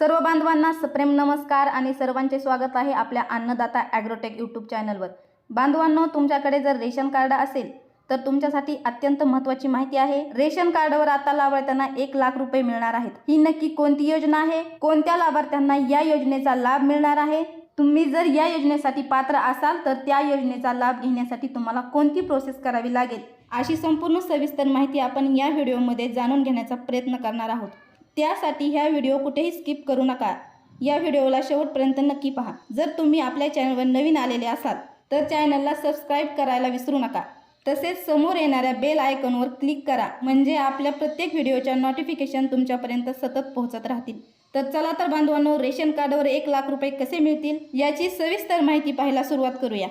सर्व बांधवांना सप्रेम नमस्कार आणि सर्वांचे स्वागत आहे आपल्या अन्नदाता ॲग्रोटेक यूट्यूब चॅनलवर. बांधवांनो तुमच्याकडे जर रेशन कार्ड असेल तर तुमच्यासाठी अत्यंत महत्त्वाची माहिती आहे. रेशन कार्डवर आता लाभार्थ्यांना एक लाख रुपये मिळणार आहेत. ही नक्की कोणती योजना आहे? कोणत्या लाभार्थ्यांना या योजनेचा लाभ मिळणार आहे? तुम्ही जर या योजनेसाठी पात्र असाल तर त्या योजनेचा लाभ घेण्यासाठी तुम्हाला कोणती प्रोसेस करावी लागेल? अशी संपूर्ण सविस्तर माहिती आपण या व्हिडिओमध्ये जाणून घेण्याचा प्रयत्न करणार आहोत. त्यासाठी ह्या व्हिडिओ कुठेही स्किप करू नका. या व्हिडिओला शेवटपर्यंत नक्की पहा. जर तुम्ही आपल्या चॅनलवर नवीन आलेले असाल तर चॅनलला सबस्क्राईब करायला विसरू नका. तसेच समोर येणाऱ्या बेल आयकॉनवर क्लिक करा म्हणजे आपल्या प्रत्येक व्हिडिओच्या नोटिफिकेशन तुमच्यापर्यंत सतत पोहोचत राहतील. तर चला तर बांधवांनो रेशन कार्डवर एक लाख रुपये कसे मिळतील याची सविस्तर माहिती पाहायला सुरुवात करूया.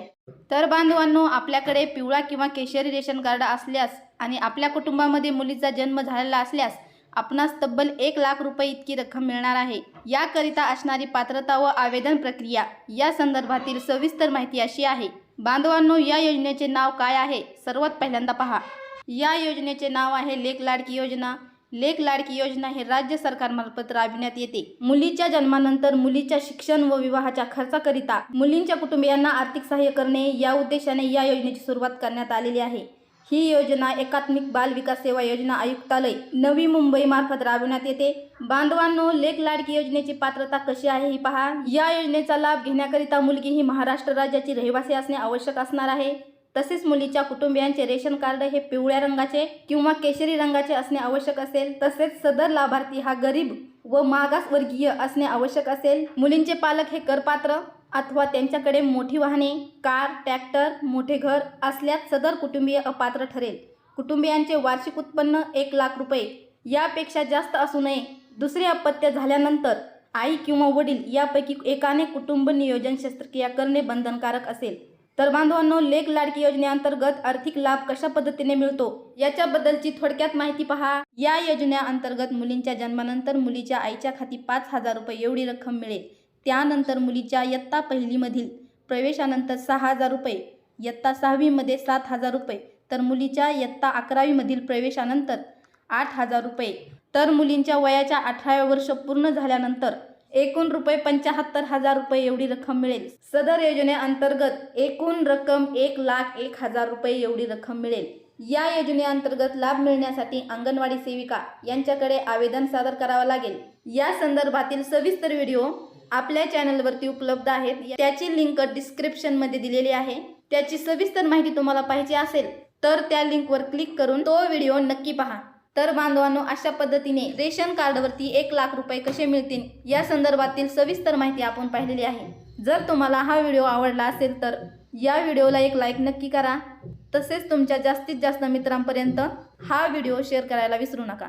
तर बांधवांनो आपल्याकडे पिवळा किंवा केशरी रेशन कार्ड असल्यास आणि आपल्या कुटुंबामध्ये मुलीचा जन्म झालेला असल्यास आपणास तब्बल एक लाख रुपये इतकी रक्कम मिळणार आहे. याकरिता असणारी पात्रता व आवेदन प्रक्रिया या संदर्भातील सविस्तर माहिती अशी आहे. बांधवांनो या योजनेचे नाव काय आहे? सर्वात पहिल्यांदा पहा. या योजनेचे नाव आहे लेख लाडकी योजना. लेख लाडकी योजना हे राज्य सरकारमार्फत राबविण्यात येते. मुलीच्या जन्मानंतर मुलीच्या शिक्षण व विवाहाच्या खर्चाकरिता मुलींच्या कुटुंबियांना आर्थिक सहाय्य करणे या उद्देशाने या योजनेची सुरुवात करण्यात आलेली आहे. ही योजना एकात्मिक बाल विकास सेवा योजना आयुक्तालय नवी मुंबई मार्फत राबविण्यात येते. बांधवांनो लेख लाडकी योजनेची पात्रता कशी आहे ही पहा. या योजनेचा लाभ घेण्याकरिता मुलगी ही महाराष्ट्र राज्याची रहिवासी असणे आवश्यक असणार आहे. तसेच मुलीच्या कुटुंबियांचे रेशन कार्ड हे पिवळ्या रंगाचे किंवा केशरी रंगाचे असणे आवश्यक असेल. तसेच सदर लाभार्थी हा गरीब व मागासवर्गीय असणे आवश्यक असेल. मुलींचे पालक हे करपात्र अथवा त्यांच्याकडे मोठी वाहने कार ट्रॅक्टर मोठे घर असल्यास सदर कुटुंबीय अपात्र ठरेल. कुटुंबियांचे वार्षिक उत्पन्न एक लाख रुपये. यापेक्षा जास्त असू नये. दुसरे अपत्य झाल्यानंतर आई किंवा वडील यापैकी एकाने कुटुंब नियोजन शस्त्रक्रिया करणे बंधनकारक असेल. तर बांधवांनो लेख लाडकी योजनेअंतर्गत आर्थिक लाभ कशा पद्धतीने मिळतो याच्याबद्दलची थोडक्यात माहिती पहा. या योजनेअंतर्गत मुलींच्या जन्मानंतर मुलीच्या आईच्या खाती पाच हजार रुपये एवढी रक्कम मिळेल. त्यानंतर मुलीच्या इयत्ता पहिलीमधील प्रवेशानंतर सहा हजार रुपये इयत्ता सहावीमध्ये सात हजार रुपये तर मुलीच्या इयत्ता अकरावीमधील प्रवेशानंतर आठ हजार रुपये. तर मुलींच्या वयाच्या अठराव्या वर्ष पूर्ण झाल्यानंतर एकूण रुपये पंचाहत्तर हजार रुपये एवढी रक्कम मिळेल. सदर योजनेअंतर्गत एकूण रक्कम एक लाख एक हजार रुपये एवढी रक्कम मिळेल. या योजनेअंतर्गत लाभ मिळण्यासाठी अंगणवाडी सेविका यांच्याकडे आवेदन सादर करावं लागेल. या संदर्भातील सविस्तर व्हिडिओ आपल्या चॅनलवरती उपलब्ध आहेत. त्याची लिंक डिस्क्रिप्शनमध्ये दिलेली आहे. त्याची सविस्तर माहिती तुम्हाला पाहिजे असेल तर त्या लिंकवर क्लिक करून तो व्हिडिओ नक्की पहा. तर बांधवांनो अशा पद्धतीने रेशन कार्डवरती एक लाख रुपये कसे मिळतील या संदर्भातील सविस्तर माहिती आपण पाहिलेली आहे. जर तुम्हाला हा व्हिडिओ आवडला असेल तर या व्हिडिओला एक लाईक नक्की करा. तसेच तुमच्या जास्तीत जास्त मित्रांपर्यंत हा व्हिडिओ शेअर करायला विसरू नका.